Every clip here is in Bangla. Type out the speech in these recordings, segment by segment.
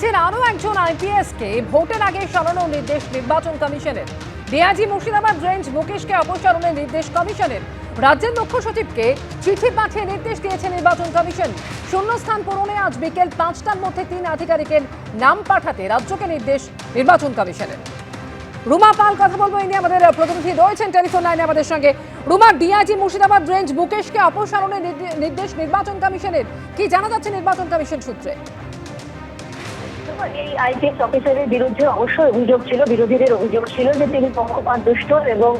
রাজ্যের আরও একজন আইপিএসকে ভোটের আগে সরানোর নির্দেশ নির্বাচন কমিশনের। ডিআইজি মুর্শিদাবাদ রেঞ্জ মুকেশকে অপসারণের নির্দেশ কমিশনের। রাজ্যের মুখ্য সচিবকে চিঠি পাঠিয়ে নির্দেশ দিয়েছে নির্বাচন কমিশন। শূন্যস্থান পূরণে আজ বিকেল পাঁচটার মধ্যে তিন আধিকারিকের নাম পাঠাতে রাজ্যকে নির্দেশ নির্বাচন কমিশনের। রুমা পাল, কথা বলব ইনি আমাদের প্রতিনিধি রয়েছেন টেলিফোন লাইনে আমাদের সঙ্গে। রুমা ডিআইজি মুর্শিদাবাদ রেঞ্জ মুকেশকে অপসারণের নির্দে- নির্দেশ নির্বাচন কমিশনের। কি জানা যাচ্ছে নির্বাচন কমিশন সূত্রে? আইপিএস অফিসারের বিরুদ্ধে অবশ্যই অভিযোগ ছিল, বিরোধীদের অভিযোগ ছিল যে তিনি পক্ষপাত দুষ্ট এবং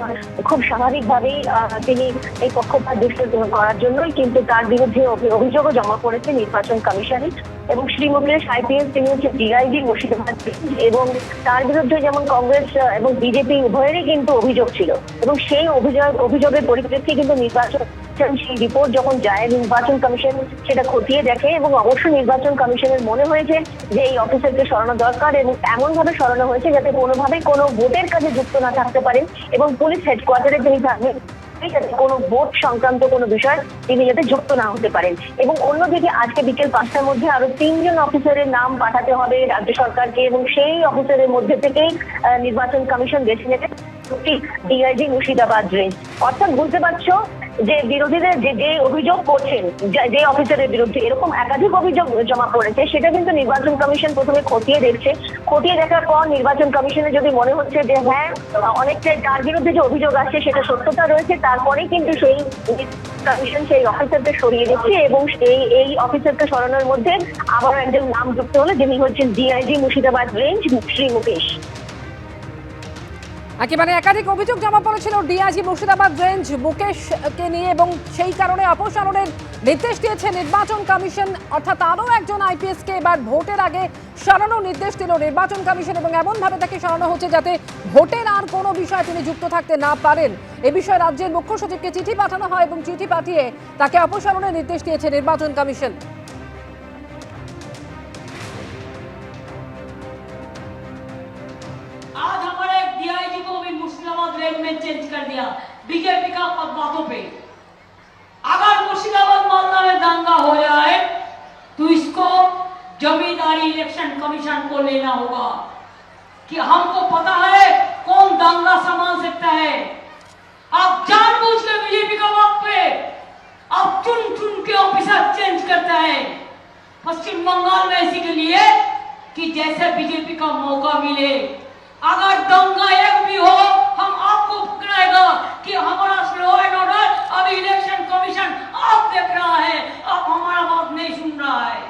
খুব স্বাভাবিকভাবেই তিনি এই পক্ষপাত দুষ্ট করার জন্যই কিন্তু তার বিরুদ্ধে অভিযোগও জমা পড়েছে নির্বাচন কমিশনে এবং শ্রী আইপিএস তিনি হচ্ছে ডিআইজি মুর্শিদাবাদ এবং তার বিরুদ্ধে যেমন কংগ্রেস এবং বিজেপি উভয়েরই কিন্তু অভিযোগ ছিল এবং সেই অভিযোগ, অভিযোগের পরিপ্রেক্ষিতে কিন্তু নির্বাচন সেই রিপোর্ট যখন যায়, নির্বাচন কমিশন সেটা খতিয়ে দেখে এবং অবশ্যই নির্বাচন কমিশনের মনে হয়েছে যে এই অফিসারকে সরানো দরকার এবং এমন ভাবে সরানো হয়েছে যাতে কোনোভাবে কোনো ভোটের কাজে যুক্ত না থাকতে পারেন এবং পুলিশ হেডকোয়ার্টারে তিনি থাকবেন যাতে কোনো ভোট সংক্রান্ত কোনো বিষয় তিনি যাতে যুক্ত না হতে পারেন। এবং অন্যদিকে আজকে বিকেল পাঁচটার মধ্যে আরও তিনজন অফিসারের নাম পাঠাতে হবে রাজ্য সরকারকে এবং সেই অফিসারের মধ্যে থেকেই নির্বাচন কমিশন বেছে নেবে ডিআইজি মুর্শিদাবাদ রেঞ্জ অর্থাৎ বুঝতে পারছ যে বিরোধীদের যে যে অভিযোগ করছেন, যে- অফিসারের বিরুদ্ধে এরকম একাধিক অভিযোগ জমা পড়েছে, সেটা কিন্তু নির্বাচন কমিশন প্রথমে খতিয়ে দেখছে। খতিয়ে দেখার পর নির্বাচন কমিশনে যদি মনে হচ্ছে যে হ্যাঁ অনেকটাই তার বিরুদ্ধে যে অভিযোগ আসছে, সেটা সত্যতা রয়েছে, তারপরেই কিন্তু সেই কমিশন সেই অফিসারকে সরিয়ে দিচ্ছে এবং এই এই অফিসারকে সরানোর মধ্যে আবার একজন নাম যুক্ত হলো, যিনি হচ্ছেন ডিআইজি মুর্শিদাবাদ রেঞ্জ শ্রী মুকেশ। একেবারে একাধিক অভিযোগ জমা পড়েছিল ডিআইজি মুর্শিদাবাদ রেঞ্জ মুকেশকে নিয়ে এবং সেই কারণে অপসারণের নির্দেশ দিয়েছে নির্বাচন কমিশন। অর্থাৎ আরও একজন আইপিএসকে এবার ভোটের আগে সরানোর নির্দেশ দিল নির্বাচন কমিশন এবং এমনভাবে তাকে সরানো হচ্ছে যাতে ভোটের আর কোনো বিষয়ে তিনি যুক্ত থাকতে না পারেন। এ বিষয়ে রাজ্যের মুখ্য সচিবকে চিঠি পাঠানো হয় এবং চিঠি পাঠিয়ে তাকে অপসারণের নির্দেশ দিয়েছে নির্বাচন কমিশন। मुर्शिदाबाद में चेंज कर दिया। बीजेपी का पद बातों पे। अगर मुर्शिदाबाद मालदा में दंगा हो जाए तो इसको जमींदारी इलेक्शन कमीशन को लेना होगा। कि हमको पता है कौन दंगा संभाल सकता है। आप जानबूझ के बीजेपी का वक्त पे आप चुन चुन के ऑफिसर चेंज करता है। पश्चिम बंगाल में इसी के लिए कि जैसे बीजेपी का मौका मिले। अगर दंगा एक भी हो हम आपको पकड़ाएगा कि हमारा लॉ एंड ऑर्डर अभी इलेक्शन कमीशन आप देख रहा है अब हमारा बात नहीं सुन रहा है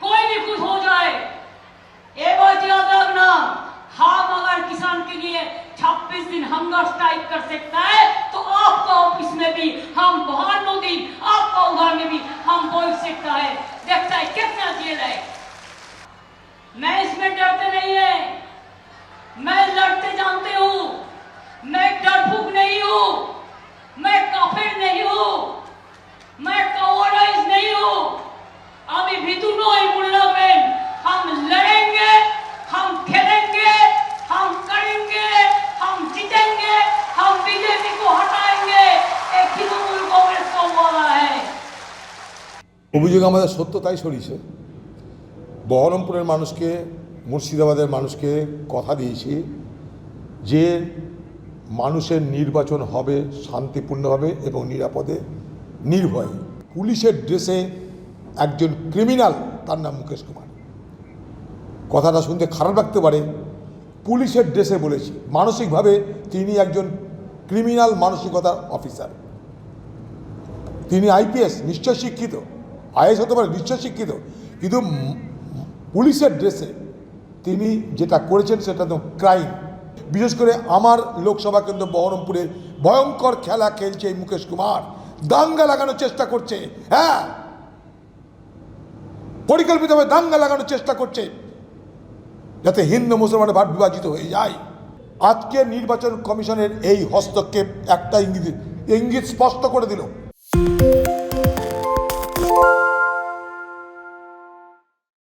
कोई भी कुछ हो जाए एक बात याद रखना हम अगर किसान के लिए 26 टाइप कर सकता है तो आपका ऑफ़िस में भी, हम बाहर दिन आपका उधर में भी हम बोल सकता है, देखता है, कितना जेल है। मैं इसमें डरते नहीं অভিযোগ আমাদের সত্য, তাই সরিয়েছে। বহরমপুরের মানুষকে, মুর্শিদাবাদের মানুষকে কথা দিয়েছি যে মানুষের নির্বাচন হবে শান্তিপূর্ণভাবে এবং নিরাপদে, নির্ভয়ে। পুলিশের ড্রেসে একজন ক্রিমিনাল, তার নাম মুকেশ কুমার। কথাটা শুনতে খারাপ লাগতে পারে। পুলিশের ড্রেসে বলেছি, মানসিকভাবে তিনি একজন ক্রিমিনাল মানসিকতার অফিসার। তিনি আইপিএস, নিশ্চয় শিক্ষিত। আইএস হতে পারে নিশ্চয় শিক্ষিত। কিন্তু পুলিশের ড্রেসে তিনি যেটা করেছেন সেটা তো ক্রাইম বিশেষ করে আমার লোকসভা কেন্দ্র বহরমপুরে ভয়ঙ্কর খেলা খেলছে এই মুকেশ কুমার। দাঙ্গা লাগানোর চেষ্টা করছে হ্যাঁ? পরিকল্পিতভাবে দাঙ্গা লাগানোর চেষ্টা করছে, যাতে হিন্দু, মুসলমানের ভাট বিভাজিত হয়ে যায়। আজকে নির্বাচন কমিশনের এই হস্তক্ষেপ একটা ইঙ্গিত ইঙ্গিত স্পষ্ট করে দিল।